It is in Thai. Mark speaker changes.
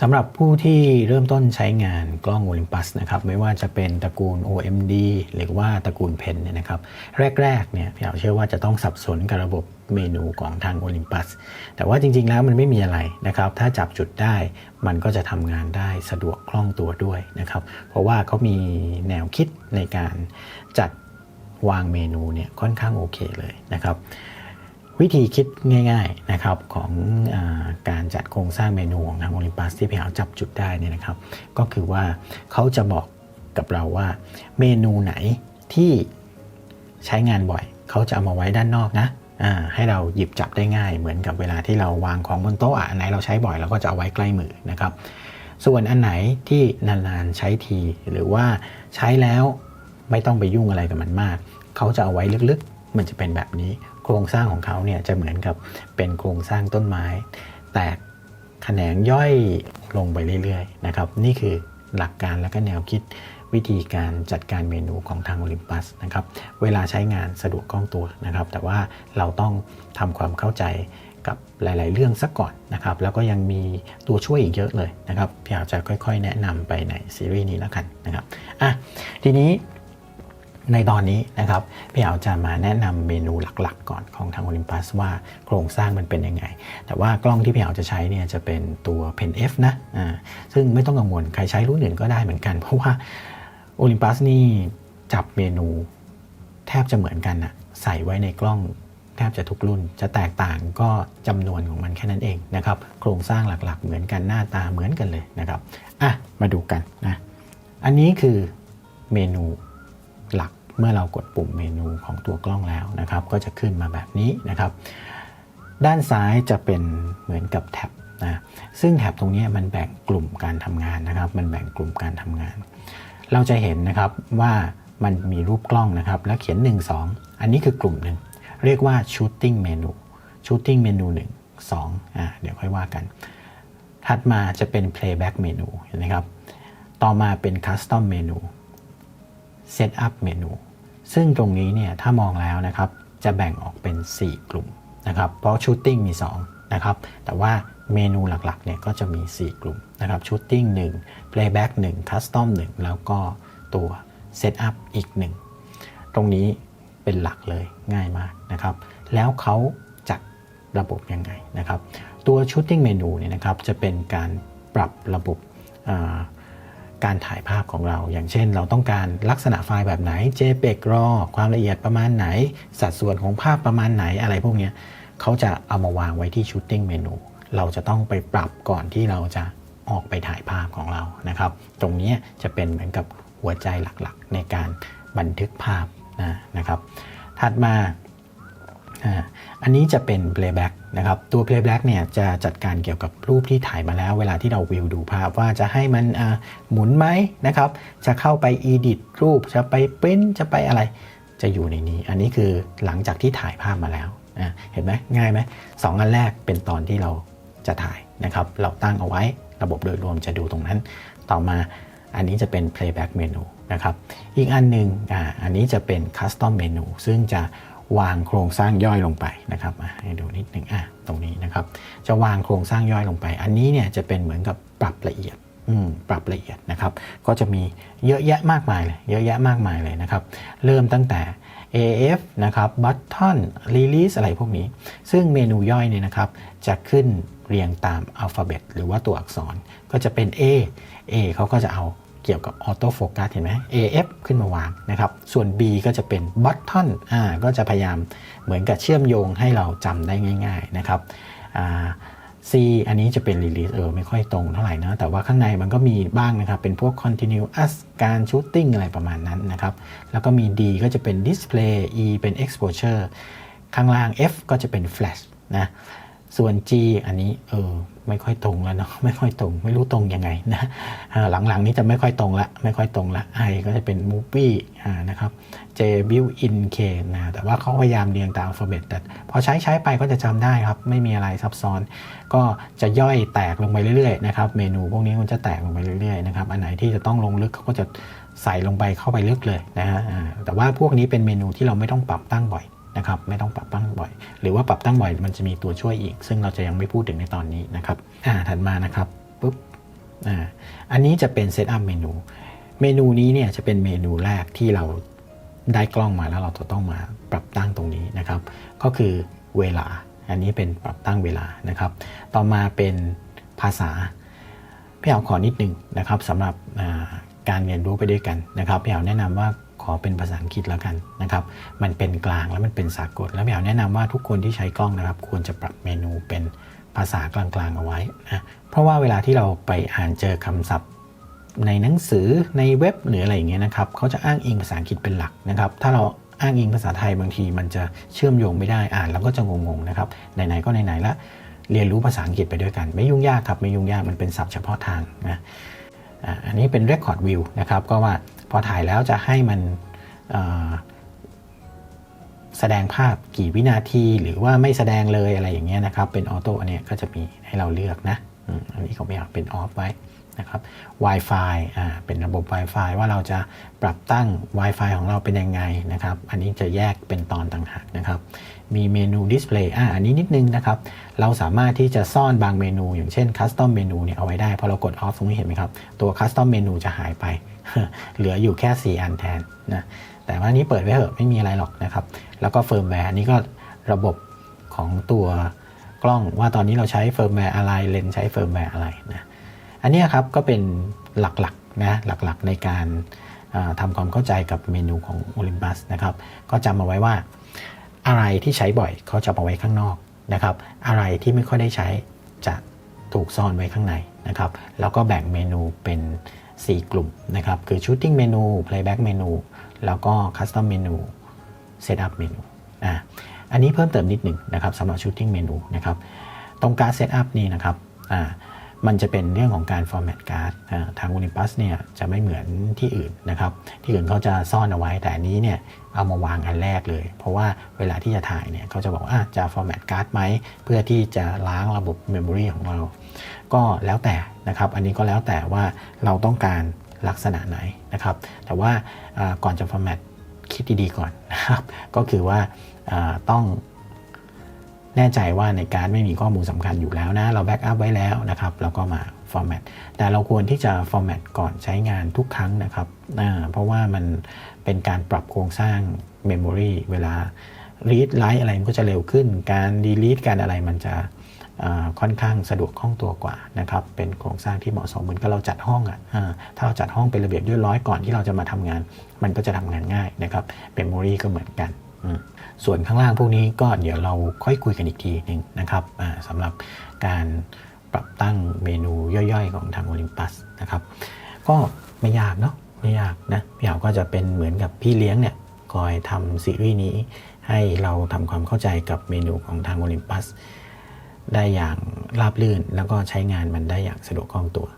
Speaker 1: สำหรับผู้ที่เริ่มต้นใช้งานกล้อง Olympus นะครับไม่ว่าจะเป็นตระกูล OMD หรือว่าตระกูลเพนเนี่ยนะครับแรกๆเนี่ยพี่เอาเชื่อว่าจะต้องสับสนกับระบบเมนูของทาง Olympus แต่ว่าจริงๆแล้วมันไม่มีอะไรนะครับ ถ้าจับจุดได้มันก็จะทำงานได้สะดวกคล่องตัวด้วยนะครับ เพราะว่าเขามีแนวคิดในการจัดวางเมนูเนี่ยค่อนข้างโอเคเลยนะครับ วิธีคิดง่ายๆนะครับของอาการจัดโครงสร้างเมนูของทางโอลิมปัสที่พี่หาจับจุดได้นี่นะครับ ก็คือว่าเขาจะบอกกับเราว่าเมนูไหนที่ใช้งานบ่อยเขาจะเอามาไว้ด้านนอกนะให้เราหยิบจับได้ง่าย เหมือนกับเวลาที่เราวางของบนโต๊ะอะอันไหนเราใช้บ่อยเราก็จะเอาไว้ใกล้มือนะครับ ส่วนอันไหนที่นานๆใช้ที หรือว่าใช้แล้วไม่ต้องไปยุ่งอะไรกับมันมาก เขาจะเอาไว้ลึกๆ มันจะเป็นแบบนี้ โครงสร้างของเขาเนี่ยจะเหมือนกับเป็นโครงสร้างต้นไม้ แตกแขนงย่อยลงไปเรื่อยๆนะครับนี่คือหลักการและก็แนวคิดวิธีการจัดการเมนูของทางโอลิมปัสนะครับเวลาใช้งานสะดวกคล่องตัวนะครับ แต่ว่าเราต้องทำความเข้าใจกับหลาย ๆ เรื่องสักก่อนนะครับ แล้วก็ยังมีตัวช่วยอีกเยอะเลยนะครับพี่อาจจะค่อย ๆ แนะนำไปในซีรีส์นี้แล้วกันนะครับอะทีนี้ ในตอนนี้นะครับพี่เอาจะมาแนะนำเมนูหลักๆ ก่อนของทาง Olympus ว่าโครงสร้างมันเป็นยังไง แต่ว่ากล้องที่พี่เอาจะใช้เนี่ยจะเป็นตัว Pen F นะอ่าซึ่งไม่ต้องกังวลใครใช้รุ่นอื่นก็ได้เหมือนกัน เพราะว่า Olympus นี่จับเมนูแทบจะเหมือนกันนะใส่ไว้ในกล้องแทบจะทุกรุ่นจะแตกต่างก็จำนวนของมันแค่นั้นเองนะครับโครงสร้างหลักๆ เหมือนกันหน้าตาเหมือนกันเลยนะครับอะมาดูกันนะอันนี้คือเมนู เมื่อเรากดปุ่มเมนูของตัวกล้องแล้วนะครับ ก็จะขึ้นมาแบบนี้นะครับ ด้านซ้ายจะเป็นเหมือนกับแท็บนะซึ่งแท็บตรงนี้มันแบ่งกลุ่มการทำงานนะครับ มันแบ่งกลุ่มการทำงาน เราจะเห็นนะครับว่ามันมีรูปกล้องนะครับ แล้วเขียน 1 2 อันนี้คือกลุ่มหนึ่งเรียกว่า shooting menu shooting menu 1 2อ่าเดี๋ยวค่อยว่ากัน ถัดมาจะเป็น playback menu เห็นไหมครับ ต่อมาเป็น custom menu Setup เมนูซึ่งตรงนี้เนี่ยถ้ามองแล้วนะครับจะแบ่งออกเป็น 4 กลุ่มนะครับเพราะ Shooting มี 2 นะครับแต่ว่าเมนูหลักๆเนี่ยก็จะมี 4 กลุ่มนะครับ Shooting 1 Playback 1 Custom 1 แล้วก็ตัว Setup อีก 1 ตรงนี้เป็นหลักเลยง่ายมากนะครับแล้วเขาจัดระบบยังไงนะครับตัว Shooting Menu เนี่ยนะครับจะเป็นการปรับระบบอ่า การถ่ายภาพของเรา อย่างเช่น เราต้องการลักษณะไฟล์แบบไหน JPEG RAW ความละเอียดประมาณไหน สัดส่วนของภาพประมาณไหนอะไรพวกนี้เขาจะเอามาวางไว้ที่ Shooting Menu เราจะต้องไปปรับก่อนที่เราจะออกไปถ่ายภาพของเรานะครับ ตรงนี้จะเป็นเหมือนกับหัวใจหลักๆ ในการบันทึกภาพนะนะครับ ถัดมาอ่าอันนี้จะเป็น playback นะครับตัว playback เนี่ยจะจัดการเกี่ยวกับรูปที่ถ่ายมาแล้ว เวลาที่เราวิวดูภาพว่าจะให้มันหมุนไหมนะครับ จะเข้าไป edit รูปจะไป print จะไปอะไร จะอยู่ในนี้ อันนี้คือหลังจากที่ถ่ายภาพมาแล้วเห็นไหมง่ายไหมสองอันแรกเป็นตอนที่เราจะถ่ายนะครับ เราตั้งเอาไว้ระบบโดยรวมจะดูตรงนั้น ต่อมาอันนี้จะเป็น playback menu นะครับ อีกอันหนึ่งอ่าอันนี้จะเป็น custom menu ซึ่งจะ วางโครงสร้างย่อยลงไปนะครับให้ดูนิดหนึ่งอะตรงนี้นะครับ จะวางโครงสร้างย่อยลงไป อันนี้เนี่ยจะเป็นเหมือนกับปรับละเอียดอืมปรับละเอียดนะครับ ก็จะมีเยอะแยะมากมายเลยเยอะแยะมากมายเลยนะครับ เริ่มตั้งแต่ AF นะครับ Button Release อะไรพวกนี้ ซึ่งเมนูย่อยเนี่ยนะครับ จะขึ้นเรียงตามอัลฟาเบตหรือว่าตัวอักษร ก็จะเป็น A A เขาก็จะเอา เกี่ยวกับออโต้โฟกัสเห็นไหม AF ขึ้นมาวางนะครับ ส่วน B ก็จะเป็น Button อ่าก็จะพยายามเหมือนกับเชื่อมโยงให้เราจำได้ง่าย ๆนะครับอ่า C อันนี้จะเป็น release เออไม่ค่อยตรงเท่าไหร่นะ แต่ว่าข้างในมันก็มีบ้างนะครับ เป็นพวก continuous การ shooting อะไรประมาณนั้นนะครับ แล้วก็มี D ก็จะเป็น display E เป็น exposure ข้างล่าง F ก็จะเป็น flash นะ ส่วน G อันนี้เออไม่ค่อยตรงแล้วเนาะไม่ค่อยตรง ไม่รู้ตรงยังไงนะหลังๆนี้จะไม่ค่อยตรงละไม่ค่อยตรงละ I ก็จะเป็น movie อ่นะครับ J built in K นะแต่ว่าเขาพยายามเรียงตามอัลฟาเบตแต่พอใช้ใช้ไปก็จะจำได้ครับ ไม่มีอะไรซับซ้อน ก็จะย่อยแตกลงไปเรื่อยๆนะครับเมนูพวกนี้มันจะแตกลงไปเรื่อยๆนะครับอันไหนที่จะต้องลงลึกเขาก็จะใส่ลงไปเข้าไปลึกเลยนะฮะแต่ว่าพวกนี้เป็นเมนูที่เราไม่ต้องปรับตั้งบ่อย นะครับไม่ต้องปรับตั้งบ่อย หรือว่าปรับตั้งบ่อยมันจะมีตัวช่วยอีก ซึ่งเราจะยังไม่พูดถึงในตอนนี้นะครับอ่าถัดมานะครับปุ๊บอ่าอันนี้จะเป็นเซตอัพเมนูเมนูนี้เนี่ยจะเป็นเมนูแรกที่เราได้กล้องมาแล้วเราจะต้องมาปรับตั้งตรงนี้นะครับ ก็คือเวลา อันนี้เป็นปรับตั้งเวลานะครับ ต่อมาเป็นภาษาพี่เอาขอนิดนึงนะครับสำหรับการเรียนรู้ไปด้วยกันนะครับพี่เอาแนะนำว่า ขอเป็นภาษาอังกฤษแล้วกันนะครับ มันเป็นกลางแล้วมันเป็นสากล แล้วพี่เอาแนะนำว่าทุกคนที่ใช้กล้องนะครับ ควรจะปรับเมนูเป็นภาษากลางๆเอาไว้นะเพราะว่าเวลาที่เราไปอ่านเจอคำศัพท์ในหนังสือในเว็บหรืออะไรอย่างเงี้ยนะครับเขาจะอ้างอิงภาษาอังกฤษเป็นหลักนะครับ ถ้าเราอ้างอิงภาษาไทยบางที มันจะเชื่อมโยงไม่ได้อ่านแล้วก็จะงงๆนะครับไหนๆก็ไหนๆละเรียนรู้ภาษาอังกฤษไปด้วยกัน ไม่ยุ่งยากครับไม่ยุ่งยากมันเป็นศัพท์เฉพาะทางนะอันนี้เป็น Record View นะครับก็ว่า พอถ่ายแล้วจะให้มันแสดงภาพกี่วินาทีหรือว่าไม่แสดงเลยอะไรอย่างเงี้ยนะครับ เป็นออโต้อันเนี้ยก็จะมีให้เราเลือกนะอันนี้ก็ไม่อยากเป็นออฟไว้ นะครับ Wi-Fi อ่าเป็นระบบ Wi-Fi ว่าเราจะปรับตั้ง Wi-Fi ของเราเป็นยังไงนะครับ อันนี้จะแยกเป็นตอนต่างหากนะครับ มีเมนู Display อ่าอันนี้นิดนึงนะครับ เราสามารถที่จะซ่อนบางเมนู อย่างเช่น Custom เมนูเนี่ยเอาไว้ได้ พอเรากด Off ตรงนี้เห็นไหมครับ ตัว Custom เมนูจะหายไป เหลืออยู่แค่ 4 อันแทนนะ แต่ว่านี้เปิดไว้เถอะไม่มีอะไรหรอกนะครับ แล้วก็เฟิร์มแวร์อันนี้ก็ระบบของตัวกล้องว่าตอนนี้เราใช้เฟิร์มแวร์อะไรเลนส์ใช้เฟิร์มแวร์อะไรนะ อันนี้ครับก็เป็นหลักๆนะหลักๆในการาทำความเข้าใจกับเมนูของ Olympus นะครับก็จำเอาไว้ว่า อะไรที่ใช้บ่อยเขาจะเอาไว้ข้างนอกนะครับอะไรที่ไม่ค่อยได้ใช้จะถูกซ่อนไว้ข้างในนะครับแล้วก็แบ่งเมนูเป็น 4 กลุ่มนะครับคือ Shooting เมนู Playback เมนูแล้วก็ Custom เมนู Setup เมนูอ่าอันนี้เพิ่มเติมนิดหนึ่งนะครับสำหรับ Shooting เมนูนะครับตรงการ Setup นี่นะครับอ่า มันจะเป็นเรื่องของการ format card ทาง Olympus เนี่ยจะไม่เหมือนที่อื่นนะครับ ที่อื่นเขาจะซ่อนเอาไว้แต่นี้เนี่ยเอามาวางอันแรกเลย เพราะว่าเวลาที่จะถ่ายเนี่ยเขาจะบอกว่าอะจะ format card ไหม เพื่อที่จะล้างระบบ memory ของเรา ก็แล้วแต่นะครับ อันนี้ก็แล้วแต่ว่าเราต้องการลักษณะไหนนะครับ แต่ว่าก่อนจะ format คิดดีๆก่อนนะครับ ก็คือว่าต้อง แน่ใจว่าในการดไม่มีข้อมูลสำคัญอยู่แล้วนะ เราแบ็กอัพไว้แล้วนะครับแล้วก็มาฟอร์แมตแต่เราควรที่จะฟอร์แมตก่อนใช้งานทุกครั้งนะครับเพราะว่ามันเป็นการปรับโครงสร้างเมมโมรีเวลา read write อะไรมันก็จะเร็วขึ้น การ delete การอะไรมันจะค่อนข้างสะดวกคล่องตัวกว่านะครับ เป็นโครงสร้างที่เหมาะสมเหมือนกับเราจัดห้องอะ่ะถ้าเราจัดห้องเป็นระเบียบเรียบร้อยก่อนที่เราจะมาทำงาน มันก็จะทำงานง่ายนะครับเมมโมรีก็เหมือนกัน ส่วนข้างล่างพวกนี้ก็เดี๋ยวเราค่อยคุยกันอีกทีหนึ่งนะครับสำหรับการปรับตั้งเมนูย่อยๆ ของทาง Olympus นะครับ ก็ไม่ยากเนาะไม่ยากนะพี่เหาก็จะเป็นเหมือนกับพี่เลี้ยงเนี่ยคอยทำซีรีส์นี้ให้เราทำความเข้าใจกับเมนูของทาง Olympus ได้อย่างราบรื่นแล้วก็ใช้งานมันได้อย่างสะดวกคล่องตัว